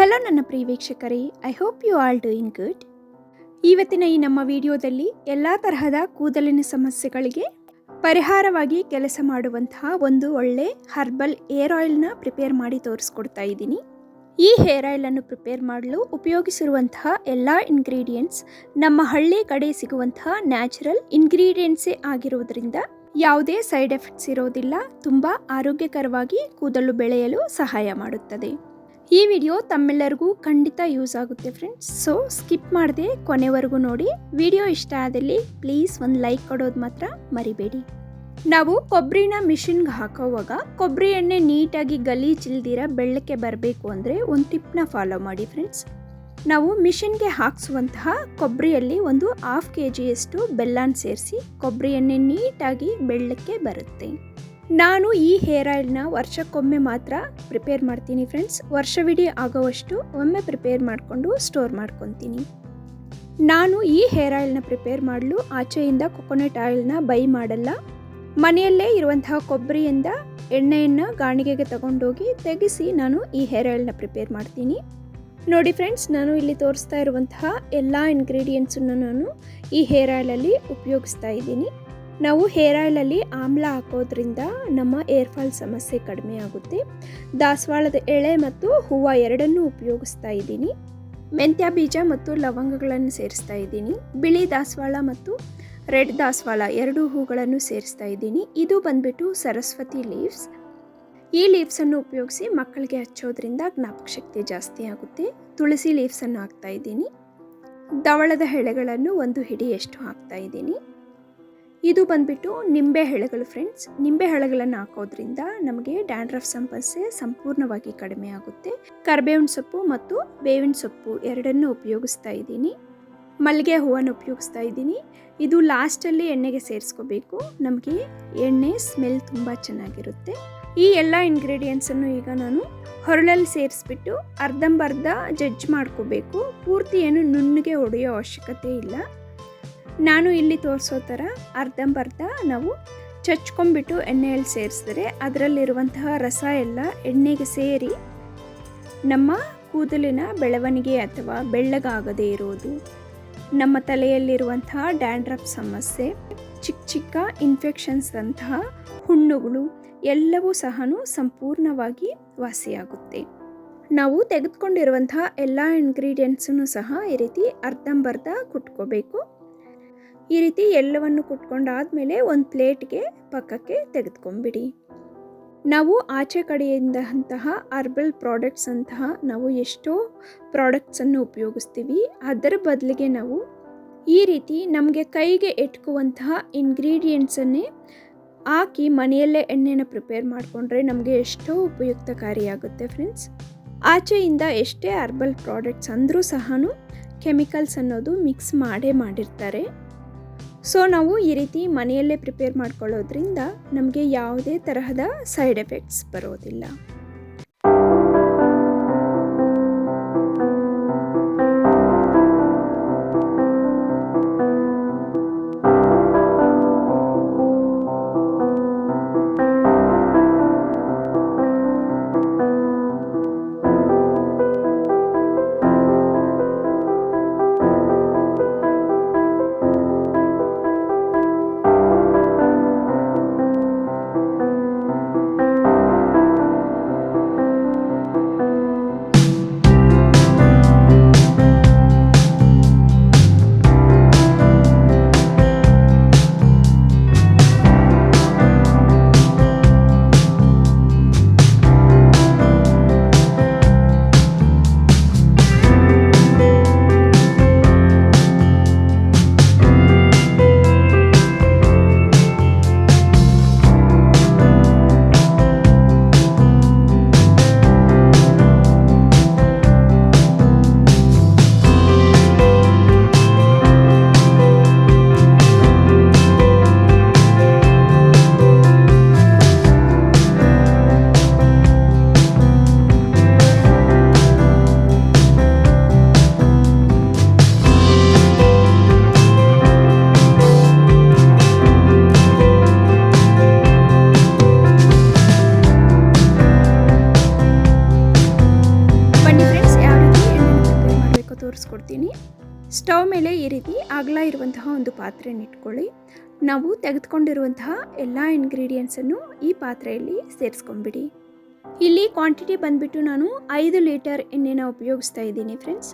Hello ನನ್ನ ಪ್ರಿಯ ವೀಕ್ಷಕರೇ. I hope you all doing good ಇವತ್ತಿನ ಈ ನಮ್ಮ ವಿಡಿಯೋದಲ್ಲಿ ಎಲ್ಲ ತರಹದ ಕೂದಲಿನ ಸಮಸ್ಯೆಗಳಿಗೆ ಪರಿಹಾರವಾಗಿ ಕೆಲಸ ಮಾಡುವಂತಹ ಒಂದು ಒಳ್ಳೆ ಹರ್ಬಲ್ ಏರ್ ಆಯಿಲ್ನ ಪ್ರಿಪೇರ್ ಮಾಡಿ ತೋರಿಸ್ಕೊಡ್ತಾ ಇದ್ದೀನಿ. ಈ ಹೇರ್ ಆಯಿಲನ್ನು ಪ್ರಿಪೇರ್ ಮಾಡಲು ಉಪಯೋಗಿಸಿರುವಂತಹ ಎಲ್ಲ ಇಂಗ್ರೀಡಿಯೆಂಟ್ಸ್ ನಮ್ಮ ಹಳ್ಳಿ ಕಡೆ ಸಿಗುವಂತಹ ನ್ಯಾಚುರಲ್ ಇಂಗ್ರೀಡಿಯೆಂಟ್ಸೇ ಆಗಿರುವುದರಿಂದ ಯಾವುದೇ ಸೈಡ್ ಎಫೆಕ್ಟ್ಸ್ ಇರೋದಿಲ್ಲ, ತುಂಬ ಆರೋಗ್ಯಕರವಾಗಿ ಕೂದಲು ಬೆಳೆಯಲು ಸಹಾಯ ಮಾಡುತ್ತದೆ. ಈ ವಿಡಿಯೋ ತಮ್ಮೆಲ್ಲರಿಗೂ ಖಂಡಿತ ಯೂಸ್ ಆಗುತ್ತೆ ಫ್ರೆಂಡ್ಸ್ ಸೊ ಸ್ಕಿಪ್ ಮಾಡದೆ ಕೊನೆವರೆಗೂ ನೋಡಿ. ವಿಡಿಯೋ ಇಷ್ಟ ಆದಲ್ಲಿ ಪ್ಲೀಸ್ ಒಂದು ಲೈಕ್ ಕೊಡೋದು ಮಾತ್ರ ಮರಿಬೇಡಿ. ನಾವು ಕೊಬ್ಬರಿನ ಮಿಷಿನ್ಗೆ ಹಾಕೋವಾಗ ಕೊಬ್ಬರಿ ಎಣ್ಣೆ ನೀಟಾಗಿ ಗಲೀಜಿಲ್ದಿರ ಬೆಳ್ಳಕ್ಕೆ ಬರಬೇಕು ಅಂದರೆ ಒಂದು ಟಿಪ್ನ ಫಾಲೋ ಮಾಡಿ ಫ್ರೆಂಡ್ಸ್ ನಾವು ಮಿಷಿನ್ಗೆ ಹಾಕಿಸುವಂತಹ ಕೊಬ್ಬರಿಯಲ್ಲಿ ಒಂದು ಹಾಫ್ ಕೆ ಜಿಯಷ್ಟು ಬೆಲ್ಲನ ಸೇರಿಸಿ ಕೊಬ್ಬರಿ ಎಣ್ಣೆ ನೀಟಾಗಿ ಬೆಳ್ಳಕ್ಕೆ ಬರುತ್ತೆ. ನಾನು ಈ ಹೇರ್ ಆಯಿಲ್ನ ವರ್ಷಕ್ಕೊಮ್ಮೆ ಮಾತ್ರ ಪ್ರಿಪೇರ್ ಮಾಡ್ತೀನಿ ಫ್ರೆಂಡ್ಸ್ ವರ್ಷವಿಡೀ ಆಗೋವಷ್ಟು ಒಮ್ಮೆ ಪ್ರಿಪೇರ್ ಮಾಡಿಕೊಂಡು ಸ್ಟೋರ್ ಮಾಡ್ಕೊತೀನಿ. ನಾನು ಈ ಹೇರ್ ಆಯಿಲ್ನ ಪ್ರಿಪೇರ್ ಮಾಡಲು ಆಚೆಯಿಂದ ಕೊಕೊನಟ್ ಆಯಿಲ್ನ ಬೈ ಮಾಡಲ್ಲ. ಮನೆಯಲ್ಲೇ ಇರುವಂತಹ ಕೊಬ್ಬರಿಯಿಂದ ಎಣ್ಣೆಯನ್ನು ಗಾಣಿಗೆಗೆ ತಗೊಂಡೋಗಿ ತೆಗೆಸಿ ನಾನು ಈ ಹೇರ್ ಆಯಿಲ್ನ ಪ್ರಿಪೇರ್ ಮಾಡ್ತೀನಿ. ನೋಡಿ ಫ್ರೆಂಡ್ಸ್ ನಾನು ಇಲ್ಲಿ ತೋರಿಸ್ತಾ ಇರುವಂತಹ ಎಲ್ಲ ಇಂಗ್ರೀಡಿಯೆಂಟ್ಸನ್ನು ನಾನು ಈ ಹೇರ್ ಆಯಿಲಲ್ಲಿ ಉಪಯೋಗಿಸ್ತಾ ಇದ್ದೀನಿ. ನಾವು ಹೇರ್ ಆಯಿಲಲ್ಲಿ ಆಮ್ಲ ಹಾಕೋದ್ರಿಂದ ನಮ್ಮ ಏರ್ ಫಾಲ್ ಸಮಸ್ಯೆ ಕಡಿಮೆ ಆಗುತ್ತೆ. ದಾಸವಾಳದ ಎಳೆ ಮತ್ತು ಹೂವು ಎರಡನ್ನೂ ಉಪಯೋಗಿಸ್ತಾ ಇದ್ದೀನಿ. ಮೆಂತ್ಯ ಬೀಜ ಮತ್ತು ಲವಂಗಗಳನ್ನು ಸೇರಿಸ್ತಾ ಇದ್ದೀನಿ. ಬಿಳಿ ದಾಸವಾಳ ಮತ್ತು ರೆಡ್ ದಾಸವಾಳ ಎರಡು ಹೂಗಳನ್ನು ಸೇರಿಸ್ತಾ ಇದ್ದೀನಿ. ಇದು ಬಂದ್ಬಿಟ್ಟು ಸರಸ್ವತಿ ಲೀವ್ಸ್. ಈ ಲೀವ್ಸನ್ನು ಉಪಯೋಗಿಸಿ ಮಕ್ಕಳಿಗೆ ಹಚ್ಚೋದ್ರಿಂದ ಜ್ಞಾಪಕ ಶಕ್ತಿ ಜಾಸ್ತಿ ಆಗುತ್ತೆ. ತುಳಸಿ ಲೀವ್ಸನ್ನು ಹಾಕ್ತಾ ಇದ್ದೀನಿ. ದವಳದ ಎಳೆಗಳನ್ನು ಒಂದು ಹಿಡಿಯಷ್ಟು ಹಾಕ್ತಾ ಇದ್ದೀನಿ. ಇದು ಬಂದ್ಬಿಟ್ಟು ನಿಂಬೆ ಹಳೆಗಳು ಫ್ರೆಂಡ್ಸ್ ನಿಂಬೆ ಹಳೆಗಳನ್ನು ಹಾಕೋದ್ರಿಂದ ನಮಗೆ ಡ್ಯಾಂಡ್ರಫ್ ಸಮಸ್ಯೆ ಸಂಪೂರ್ಣವಾಗಿ ಕಡಿಮೆ ಆಗುತ್ತೆ. ಕರ್ಬೇವಿನ ಸೊಪ್ಪು ಮತ್ತು ಬೇವಿನ ಸೊಪ್ಪು ಎರಡನ್ನು ಉಪಯೋಗಿಸ್ತಾ ಇದ್ದೀನಿ. ಮಲ್ಲಿಗೆ ಹೂವನ್ನು ಉಪಯೋಗಿಸ್ತಾ ಇದ್ದೀನಿ. ಇದು ಲಾಸ್ಟಲ್ಲಿ ಎಣ್ಣೆಗೆ ಸೇರಿಸ್ಕೋಬೇಕು. ನಮಗೆ ಎಣ್ಣೆ ಸ್ಮೆಲ್ ತುಂಬ ಚೆನ್ನಾಗಿರುತ್ತೆ. ಈ ಎಲ್ಲ ಇಂಗ್ರೀಡಿಯೆಂಟ್ಸನ್ನು ಈಗ ನಾನು ಹೊರಳಲ್ಲಿ ಸೇರಿಸ್ಬಿಟ್ಟು ಅರ್ಧಂಬರ್ಧ ಜಜ್ ಮಾಡ್ಕೋಬೇಕು. ಪೂರ್ತಿ ಏನು ನುಣ್ಣಗೆ ಹೊಡೆಯೋ ಅವಶ್ಯಕತೆ ಇಲ್ಲ. ನಾನು ಇಲ್ಲಿ ತೋರಿಸೋ ಥರ ಅರ್ಧಂಬರ್ಧ ನಾವು ಚಚ್ಕೊಂಬಿಟ್ಟು ಎಣ್ಣೆಯಲ್ಲಿ ಸೇರಿಸಿದ್ರೆ ಅದರಲ್ಲಿರುವಂತಹ ರಸ ಎಲ್ಲ ಎಣ್ಣೆಗೆ ಸೇರಿ ನಮ್ಮ ಕೂದಲಿನ ಬೆಳವಣಿಗೆ ಅಥವಾ ಬೆಳ್ಳಗಾಗದೇ ಇರೋದು, ನಮ್ಮ ತಲೆಯಲ್ಲಿರುವಂತಹ ಡ್ಯಾಂಡ್ರಫ್ ಸಮಸ್ಯೆ, ಚಿಕ್ಕ ಚಿಕ್ಕ ಇನ್ಫೆಕ್ಷನ್ಸ್ ಅಂತಹ ಹುಣ್ಣುಗಳು ಎಲ್ಲವೂ ಸಹ ಸಂಪೂರ್ಣವಾಗಿ ವಾಸಿಯಾಗುತ್ತೆ. ನಾವು ತೆಗೆದುಕೊಂಡಿರುವಂತಹ ಎಲ್ಲ ಇಂಗ್ರೀಡಿಯೆಂಟ್ಸನ್ನು ಸಹ ಈ ರೀತಿ ಅರ್ಧಂಬರ್ಧ ಕುಟ್ಕೋಬೇಕು. ಈ ರೀತಿ ಎಲ್ಲವನ್ನು ಕುಟ್ಕೊಂಡಾದ್ಮೇಲೆ ಒಂದು ಪ್ಲೇಟ್ಗೆ ಪಕ್ಕಕ್ಕೆ ತೆಗೆದುಕೊಂಬಿಡಿ ನಾವು ಆಚೆ ಕಡೆಯಿಂದ ಅಂತಹ ಅರ್ಬಲ್ ಪ್ರಾಡಕ್ಟ್ಸ್ ಅಂತಹ ನಾವು ಎಷ್ಟೋ ಪ್ರಾಡಕ್ಟ್ಸನ್ನು ಉಪಯೋಗಿಸ್ತೀವಿ. ಅದರ ಬದಲಿಗೆ ನಾವು ಈ ರೀತಿ ನಮಗೆ ಕೈಗೆ ಎಟ್ಕುವಂತಹ ಇಂಗ್ರೀಡಿಯೆಂಟ್ಸನ್ನೇ ಹಾಕಿ ಮನೆಯಲ್ಲೇ ಎಣ್ಣೆನ ಪ್ರಿಪೇರ್ ಮಾಡಿಕೊಂಡ್ರೆ ನಮಗೆ ಎಷ್ಟೋ ಉಪಯುಕ್ತಕಾರಿಯಾಗುತ್ತೆ ಫ್ರೆಂಡ್ಸ್ ಆಚೆಯಿಂದ ಎಷ್ಟೇ ಅರ್ಬಲ್ ಪ್ರಾಡಕ್ಟ್ಸ್ ಅಂದರೂ ಸಹ ಕೆಮಿಕಲ್ಸ್ ಅನ್ನೋದು ಮಿಕ್ಸ್ ಮಾಡೇ ಮಾಡಿರ್ತಾರೆ. ಸೊ ನಾವು ಈ ರೀತಿ ಮನೆಯಲ್ಲೇ ಪ್ರಿಪೇರ್ ಮಾಡ್ಕೊಳ್ಳೋದ್ರಿಂದ ನಮಗೆ ಯಾವುದೇ ತರಹದ ಸೈಡ್ ಎಫೆಕ್ಟ್ಸ್ ಬರೋದಿಲ್ಲ. ತೋರಿಸ್ಕೊಡ್ತೀನಿ ಸ್ಟವ್ ಮೇಲೆ ಈ ರೀತಿ ಅಗಲ ಇರುವಂತಹ ಒಂದು ಪಾತ್ರೆಯನ್ನು ಇಟ್ಕೊಳ್ಳಿ. ನಾವು ತೆಗೆದುಕೊಂಡಿರುವಂತಹ ಎಲ್ಲ ಇಂಗ್ರೀಡಿಯೆಂಟ್ಸನ್ನು ಈ ಪಾತ್ರೆಯಲ್ಲಿ ಸೇರಿಸ್ಕೊಂಬಿಡಿ ಇಲ್ಲಿ ಕ್ವಾಂಟಿಟಿ ಬಂದುಬಿಟ್ಟು ನಾನು ಐದು ಲೀಟರ್ ಎಣ್ಣೆನ ಉಪಯೋಗಿಸ್ತಾ ಇದ್ದೀನಿ ಫ್ರೆಂಡ್ಸ್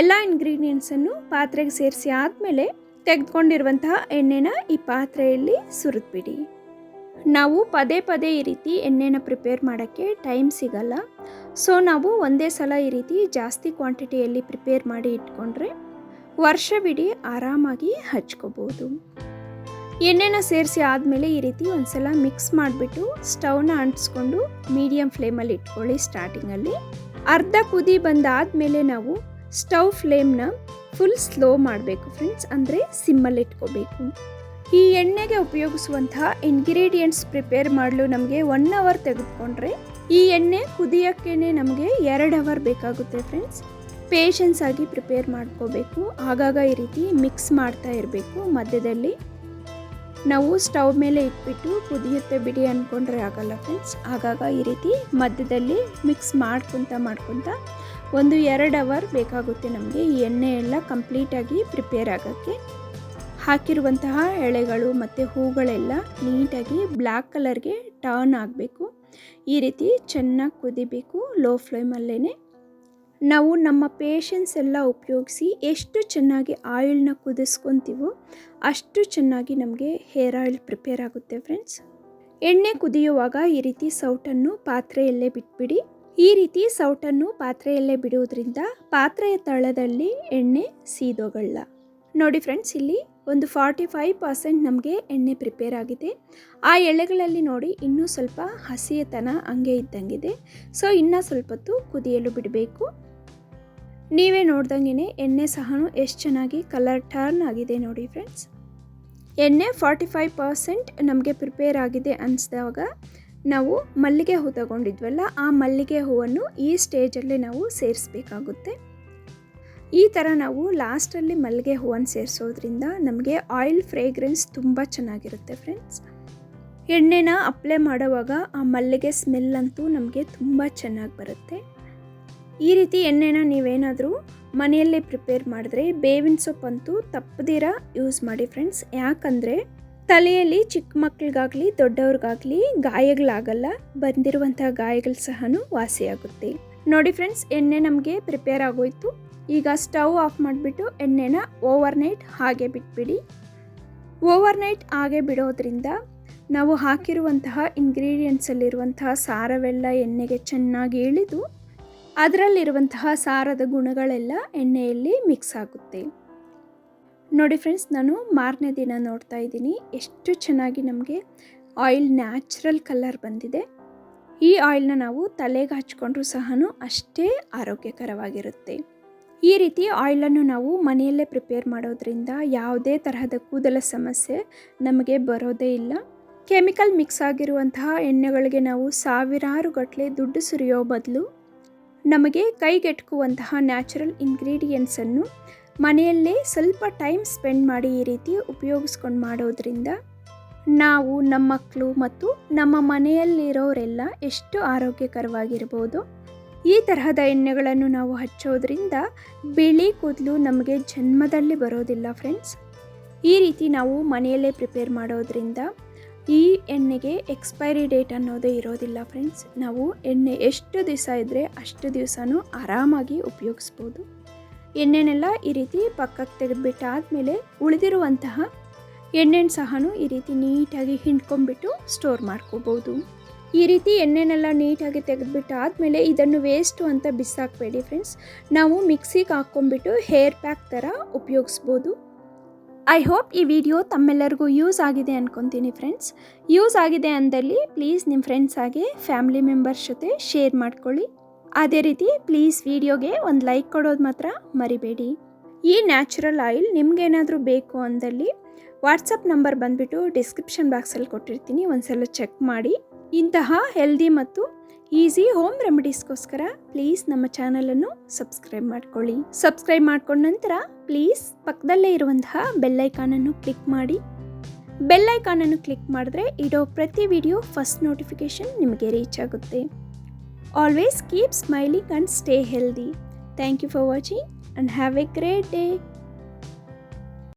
ಎಲ್ಲ ಇಂಗ್ರೀಡಿಯೆಂಟ್ಸನ್ನು ಪಾತ್ರೆಗೆ ಸೇರಿಸಿ ಆದಮೇಲೆ ತೆಗೆದುಕೊಂಡಿರುವಂತಹ ಎಣ್ಣೆನ ಈ ಪಾತ್ರೆಯಲ್ಲಿ ಸುರಿದ್ಬಿಡಿ. ನಾವು ಪದೇ ಪದೇ ಈ ರೀತಿ ಎಣ್ಣೆನ ಪ್ರಿಪೇರ್ ಮಾಡೋಕ್ಕೆ ಟೈಮ್ ಸಿಗಲ್ಲ. ಸೊ ನಾವು ಒಂದೇ ಸಲ ಈ ರೀತಿ ಜಾಸ್ತಿ ಕ್ವಾಂಟಿಟಿಯಲ್ಲಿ ಪ್ರಿಪೇರ್ ಮಾಡಿ ಇಟ್ಕೊಂಡ್ರೆ ವರ್ಷವಿಡೀ ಆರಾಮಾಗಿ ಹಚ್ಕೋಬೋದು. ಎಣ್ಣೆನ ಸೇರಿಸಿ ಆದಮೇಲೆ ಈ ರೀತಿ ಒಂದ್ಸಲ ಮಿಕ್ಸ್ ಮಾಡಿಬಿಟ್ಟು ಸ್ಟವ್ನ ಅಂಟಿಸ್ಕೊಂಡು ಮೀಡಿಯಮ್ ಫ್ಲೇಮಲ್ಲಿ ಇಟ್ಕೊಳ್ಳಿ ಸ್ಟಾರ್ಟಿಂಗಲ್ಲಿ ಅರ್ಧ ಕುದಿ ಬಂದಾದಮೇಲೆ ನಾವು ಸ್ಟವ್ ಫ್ಲೇಮ್ನ ಫುಲ್ ಸ್ಲೋ ಮಾಡಬೇಕು ಫ್ರೆಂಡ್ಸ್ ಅಂದರೆ ಸಿಮ್ಮಲ್ಲಿ ಇಟ್ಕೋಬೇಕು. ಈ ಎಣ್ಣೆಗೆ ಉಪಯೋಗಿಸುವಂತಹ ಇಂಗ್ರೀಡಿಯೆಂಟ್ಸ್ ಪ್ರಿಪೇರ್ ಮಾಡಲು ನಮಗೆ ಒನ್ ಅವರ್ ತೆಗೆದುಕೊಂಡ್ರೆ ಈ ಎಣ್ಣೆ ಕುದಿಯೋಕ್ಕೇ ನಮಗೆ ಎರಡು ಅವರ್ ಬೇಕಾಗುತ್ತೆ ಫ್ರೆಂಡ್ಸ್ ಪೇಷನ್ಸ್ ಆಗಿ ಪ್ರಿಪೇರ್ ಮಾಡ್ಕೋಬೇಕು. ಆಗಾಗ ಈ ರೀತಿ ಮಿಕ್ಸ್ ಮಾಡ್ತಾ ಇರಬೇಕು ಮಧ್ಯದಲ್ಲಿ. ನಾವು ಸ್ಟವ್ ಮೇಲೆ ಇಟ್ಬಿಟ್ಟು ಕುದಿಯುತ್ತೆ ಬಿಡಿ ಅಂದ್ಕೊಂಡ್ರೆ ಆಗಲ್ಲ ಫ್ರೆಂಡ್ಸ್ ಆಗಾಗ ಈ ರೀತಿ ಮಧ್ಯದಲ್ಲಿ ಮಿಕ್ಸ್ ಮಾಡ್ಕೊತ ಮಾಡ್ಕೊತ ಒಂದು ಎರಡು ಅವರ್ ಬೇಕಾಗುತ್ತೆ ನಮಗೆ ಈ ಎಣ್ಣೆ ಎಲ್ಲ ಕಂಪ್ಲೀಟಾಗಿ ಪ್ರಿಪೇರ್ ಆಗೋಕ್ಕೆ. ಹಾಕಿರುವಂತಹ ಎಳೆಗಳು ಮತ್ತು ಹೂಗಳೆಲ್ಲ ನೀಟಾಗಿ ಬ್ಲ್ಯಾಕ್ ಕಲರ್ಗೆ ಟರ್ನ್ ಆಗಬೇಕು. ಈ ರೀತಿ ಚೆನ್ನಾಗಿ ಕುದಿಬೇಕು ಲೋ ಫ್ಲೇಮಲ್ಲೇ ನಾವು ನಮ್ಮ ಪೇಷನ್ಸ್ ಎಲ್ಲ ಉಪಯೋಗಿಸಿ ಎಷ್ಟು ಚೆನ್ನಾಗಿ ಆಯಿಲ್ನ ಕುದಿಸ್ಕೊತೀವೋ ಅಷ್ಟು ಚೆನ್ನಾಗಿ ನಮಗೆ ಹೇರ್ ಆಯಿಲ್ ಪ್ರಿಪೇರ್ ಆಗುತ್ತೆ ಫ್ರೆಂಡ್ಸ್ ಎಣ್ಣೆ ಕುದಿಯುವಾಗ ಈ ರೀತಿ ಸೌಟನ್ನು ಪಾತ್ರೆಯಲ್ಲೇ ಬಿಟ್ಬಿಡಿ. ಈ ರೀತಿ ಸೌಟನ್ನು ಪಾತ್ರೆಯಲ್ಲೇ ಬಿಡುವುದರಿಂದ ಪಾತ್ರೆಯ ತಳದಲ್ಲಿ ಎಣ್ಣೆ ಸೀದೋಗಲ್ಲ. ನೋಡಿ ಫ್ರೆಂಡ್ಸ್ ಇಲ್ಲಿ ಒಂದು ಫಾರ್ಟಿ ಫೈವ್ ಪರ್ಸೆಂಟ್ ನಮಗೆ ಎಣ್ಣೆ ಪ್ರಿಪೇರ್ ಆಗಿದೆ. ಆ ಎಳೆಗಳಲ್ಲಿ ನೋಡಿ ಇನ್ನೂ ಸ್ವಲ್ಪ ಹಸಿಯತನ ಹಂಗೆ ಇದ್ದಂಗಿದೆ. ಸೊ, ಇನ್ನೂ ಸ್ವಲ್ಪ ಹೊತ್ತು ಕುದಿಯಲು ಬಿಡಬೇಕು. ನೀವೇ ನೋಡ್ದಂಗೆ ಎಣ್ಣೆ ಸಹ ಎಷ್ಟು ಚೆನ್ನಾಗಿ ಕಲರ್ ಟರ್ನ್ ಆಗಿದೆ ನೋಡಿ ಫ್ರೆಂಡ್ಸ್. ಎಣ್ಣೆ ಫಾರ್ಟಿ ಫೈವ್ ಪರ್ಸೆಂಟ್ ನಮಗೆ ಪ್ರಿಪೇರ್ ಆಗಿದೆ ಅನಿಸಿದಾಗ ನಾವು ಮಲ್ಲಿಗೆ ಹೂ ತಗೊಂಡಿದ್ವಲ್ಲ, ಆ ಮಲ್ಲಿಗೆ ಹೂವನ್ನು ಈ ಸ್ಟೇಜಲ್ಲಿ ನಾವು ಸೇರಿಸ್ಬೇಕಾಗುತ್ತೆ. ಈ ಥರ ನಾವು ಲಾಸ್ಟಲ್ಲಿ ಮಲ್ಲಿಗೆ ಹೂವನ್ನು ಸೇರಿಸೋದ್ರಿಂದ ನಮಗೆ ಆಯಿಲ್ ಫ್ರೇಗ್ರೆನ್ಸ್ ತುಂಬ ಚೆನ್ನಾಗಿರುತ್ತೆ ಫ್ರೆಂಡ್ಸ್. ಎಣ್ಣೆನ ಅಪ್ಲೈ ಮಾಡುವಾಗ ಆ ಮಲ್ಲಿಗೆ ಸ್ಮೆಲ್ ಅಂತೂ ನಮಗೆ ತುಂಬ ಚೆನ್ನಾಗಿ ಬರುತ್ತೆ. ಈ ರೀತಿ ಎಣ್ಣೆನ ನೀವೇನಾದರೂ ಮನೆಯಲ್ಲೇ ಪ್ರಿಪೇರ್ ಮಾಡಿದ್ರೆ ಬೇವಿನ ಸೊಪ್ಪಂತೂ ತಪ್ಪದಿರ ಯೂಸ್ ಮಾಡಿ ಫ್ರೆಂಡ್ಸ್. ಯಾಕಂದರೆ ತಲೆಯಲ್ಲಿ ಚಿಕ್ಕ ಮಕ್ಕಳಿಗಾಗಲಿ ದೊಡ್ಡವ್ರಿಗಾಗಲಿ ಗಾಯಗಳಾಗಲ್ಲ ಬಂದಿರುವಂಥ ಗಾಯಗಳು ಸಹ ವಾಸಿಯಾಗುತ್ತೆ. ನೋಡಿ ಫ್ರೆಂಡ್ಸ್, ಎಣ್ಣೆ ನಮಗೆ ಪ್ರಿಪೇರ್ ಆಗೋಯ್ತು. ಈಗ ಸ್ಟವ್ ಆಫ್ ಮಾಡಿಬಿಟ್ಟು ಎಣ್ಣೆನ ಓವರ್ ನೈಟ್ ಹಾಗೆ ಬಿಟ್ಬಿಡಿ. ಓವರ್ ನೈಟ್ ಹಾಗೆ ಬಿಡೋದ್ರಿಂದ ನಾವು ಹಾಕಿರುವಂತಹ ಇಂಗ್ರೀಡಿಯೆಂಟ್ಸಲ್ಲಿರುವಂತಹ ಸಾರವೆಲ್ಲ ಎಣ್ಣೆಗೆ ಚೆನ್ನಾಗಿ ಇಳಿದು ಅದರಲ್ಲಿರುವಂತಹ ಸಾರದ ಗುಣಗಳೆಲ್ಲ ಎಣ್ಣೆಯಲ್ಲಿ ಮಿಕ್ಸ್ ಆಗುತ್ತೆ. ನೋಡಿ ಫ್ರೆಂಡ್ಸ್, ನಾನು ಮಾರನೇ ದಿನ ನೋಡ್ತಾ ಇದ್ದೀನಿ. ಎಷ್ಟು ಚೆನ್ನಾಗಿ ನಮಗೆ ಆಯಿಲ್ ನ್ಯಾಚುರಲ್ ಕಲರ್ ಬಂದಿದೆ. ಈ ಆಯಿಲ್ನ ನಾವು ತಲೆಗೆ ಹಚ್ಕೊಂಡ್ರೂ ಸಹ ಅಷ್ಟೇ ಆರೋಗ್ಯಕರವಾಗಿರುತ್ತೆ. ಈ ರೀತಿ ಆಯಿಲನ್ನು ನಾವು ಮನೆಯಲ್ಲೇ ಪ್ರಿಪೇರ್ ಮಾಡೋದ್ರಿಂದ ಯಾವುದೇ ತರಹದ ಕೂದಲ ಸಮಸ್ಯೆ ನಮಗೆ ಬರೋದೇ ಇಲ್ಲ. ಕೆಮಿಕಲ್ ಮಿಕ್ಸ್ ಆಗಿರುವಂತಹ ಎಣ್ಣೆಗಳಿಗೆ ನಾವು ಸಾವಿರಾರು ಗಟ್ಟಲೆ ದುಡ್ಡು ಸುರಿಯೋ ಬದಲು ನಮಗೆ ಕೈಗೆಟುಕುವಂತಹ ನ್ಯಾಚುರಲ್ ಇಂಗ್ರೀಡಿಯೆಂಟ್ಸನ್ನು ಮನೆಯಲ್ಲೇ ಸ್ವಲ್ಪ ಟೈಮ್ ಸ್ಪೆಂಡ್ ಮಾಡಿ ಈ ರೀತಿ ಉಪಯೋಗಿಸ್ಕೊಂಡು ಮಾಡೋದ್ರಿಂದ ನಾವು ನಮ್ಮ ಮಕ್ಕಳು ಮತ್ತು ನಮ್ಮ ಮನೆಯಲ್ಲಿರೋರೆಲ್ಲ ಎಷ್ಟು ಆರೋಗ್ಯಕರವಾಗಿರ್ಬೋದು. ಈ ತರಹದ ಎಣ್ಣೆಗಳನ್ನು ನಾವು ಹಚ್ಚೋದ್ರಿಂದ ಬಿಳಿ ಕೂದಲು ನಮಗೆ ಜನ್ಮದಲ್ಲಿ ಬರೋದಿಲ್ಲ ಫ್ರೆಂಡ್ಸ್ ಈ ರೀತಿ ನಾವು ಮನೆಯಲ್ಲೇ ಪ್ರಿಪೇರ್ ಮಾಡೋದ್ರಿಂದ ಈ ಎಣ್ಣೆಗೆ ಎಕ್ಸ್ಪೈರಿ ಡೇಟ್ ಅನ್ನೋದೇ ಇರೋದಿಲ್ಲ ಫ್ರೆಂಡ್ಸ್ ನಾವು ಎಣ್ಣೆ ಎಷ್ಟು ದಿವಸ ಇದ್ದರೆ ಅಷ್ಟು ದಿವಸನೂ ಆರಾಮಾಗಿ ಉಪಯೋಗಿಸ್ಬೋದು. ಎಣ್ಣೆನೆಲ್ಲ ಈ ರೀತಿ ಪಕ್ಕಕ್ಕೆ ತೆಗೆದುಬಿಟ್ಟಾದಮೇಲೆ ಉಳಿದಿರುವಂತಹ ಎಣ್ಣೆನ ಸಹ ಈ ರೀತಿ ನೀಟಾಗಿ ಹಿಂಡ್ಕೊಂಡ್ಬಿಟ್ಟು ಸ್ಟೋರ್ ಮಾಡ್ಕೋಬೋದು. ಈ ರೀತಿ ಎಣ್ಣೆನೆಲ್ಲ ನೀಟಾಗಿ ತೆಗೆದುಬಿಟ್ಟು ಆದಮೇಲೆ ಇದನ್ನು ವೇಸ್ಟು ಅಂತ ಬಿಸಾಕಬೇಡಿ ಫ್ರೆಂಡ್ಸ್ ನಾವು ಮಿಕ್ಸಿಗೆ ಹಾಕ್ಕೊಂಬಿಟ್ಟು ಹೇರ್ ಪ್ಯಾಕ್ ಥರ ಉಪಯೋಗಿಸ್ಬೋದು. ಐ ಹೋಪ್ ಈ ವಿಡಿಯೋ ತಮ್ಮೆಲ್ಲರಿಗೂ ಯೂಸ್ ಆಗಿದೆ ಅಂದ್ಕೊತೀನಿ ಫ್ರೆಂಡ್ಸ್ ಯೂಸ್ ಆಗಿದೆ ಅಂದಲ್ಲಿ ಪ್ಲೀಸ್ ನಿಮ್ಮ ಫ್ರೆಂಡ್ಸ್ ಹಾಗೆ ಫ್ಯಾಮಿಲಿ ಮೆಂಬರ್ಸ್ ಜೊತೆ ಶೇರ್ ಮಾಡ್ಕೊಳ್ಳಿ. ಅದೇ ರೀತಿ ಪ್ಲೀಸ್ ವಿಡಿಯೋಗೆ ಒಂದು ಲೈಕ್ ಕೊಡೋದು ಮಾತ್ರ ಮರಿಬೇಡಿ. ಈ ನ್ಯಾಚುರಲ್ ಆಯಿಲ್ ನಿಮ್ಗೇನಾದರೂ ಬೇಕು ಅಂದಲ್ಲಿ ವಾಟ್ಸಪ್ ನಂಬರ್ ಬಂದುಬಿಟ್ಟು ಡಿಸ್ಕ್ರಿಪ್ಷನ್ ಬಾಕ್ಸಲ್ಲಿ ಕೊಟ್ಟಿರ್ತೀನಿ. ಒಂದ್ಸಲ ಚೆಕ್ ಮಾಡಿ. ಇಂತಹ ಹೆಲ್ದಿ ಮತ್ತು ಈಸಿ ಹೋಮ್ ರೆಮಿಡೀಸ್ಗೋಸ್ಕರ ಪ್ಲೀಸ್ ನಮ್ಮ ಚಾನಲನ್ನು ಸಬ್ಸ್ಕ್ರೈಬ್ ಮಾಡ್ಕೊಳ್ಳಿ. ಸಬ್ಸ್ಕ್ರೈಬ್ ಮಾಡ್ಕೊಂಡ ನಂತರ ಪ್ಲೀಸ್ ಪಕ್ಕದಲ್ಲೇ ಇರುವಂತಹ ಬೆಲ್ಲೈಕಾನನ್ನು ಕ್ಲಿಕ್ ಮಾಡಿ. ಬೆಲ್ಲೈಕಾನನ್ನು ಕ್ಲಿಕ್ ಮಾಡಿದ್ರೆ ಇಡೋ ಪ್ರತಿ ವಿಡಿಯೋ ಫಸ್ಟ್ ನೋಟಿಫಿಕೇಷನ್ ನಿಮಗೆ ರೀಚ್ ಆಗುತ್ತೆ. Always keep smiling and stay healthy thank you for watching and have a great day.